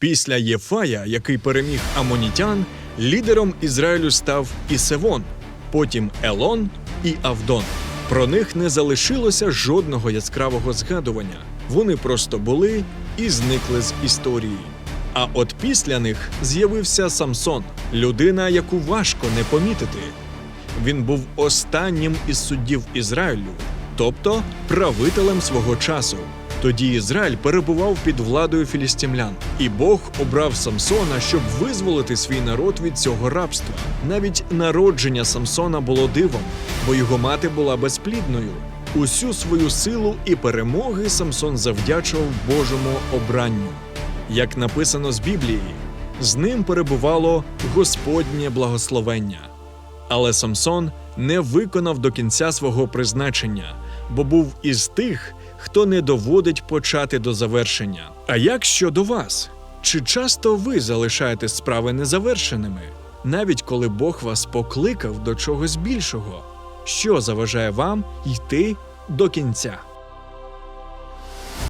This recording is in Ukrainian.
Після Єфая, який переміг Амонітян, лідером Ізраїлю став Ісевон, потім Елон і Авдон. Про них не залишилося жодного яскравого згадування. Вони просто були і зникли з історії. А от після них з'явився Самсон, людина, яку важко не помітити. Він був останнім із суддів Ізраїлю, тобто правителем свого часу. Тоді Ізраїль перебував під владою філістимлян, і Бог обрав Самсона, щоб визволити свій народ від цього рабства. Навіть народження Самсона було дивом, бо його мати була безплідною. Усю свою силу і перемоги Самсон завдячував Божому обранню. Як написано з Біблії, з ним перебувало Господнє благословення. Але Самсон не виконав до кінця свого призначення, бо був із тих, хто не доводить почати до завершення. А як щодо вас? Чи часто ви залишаєте справи незавершеними, навіть коли Бог вас покликав до чогось більшого? Що заважає вам йти до кінця?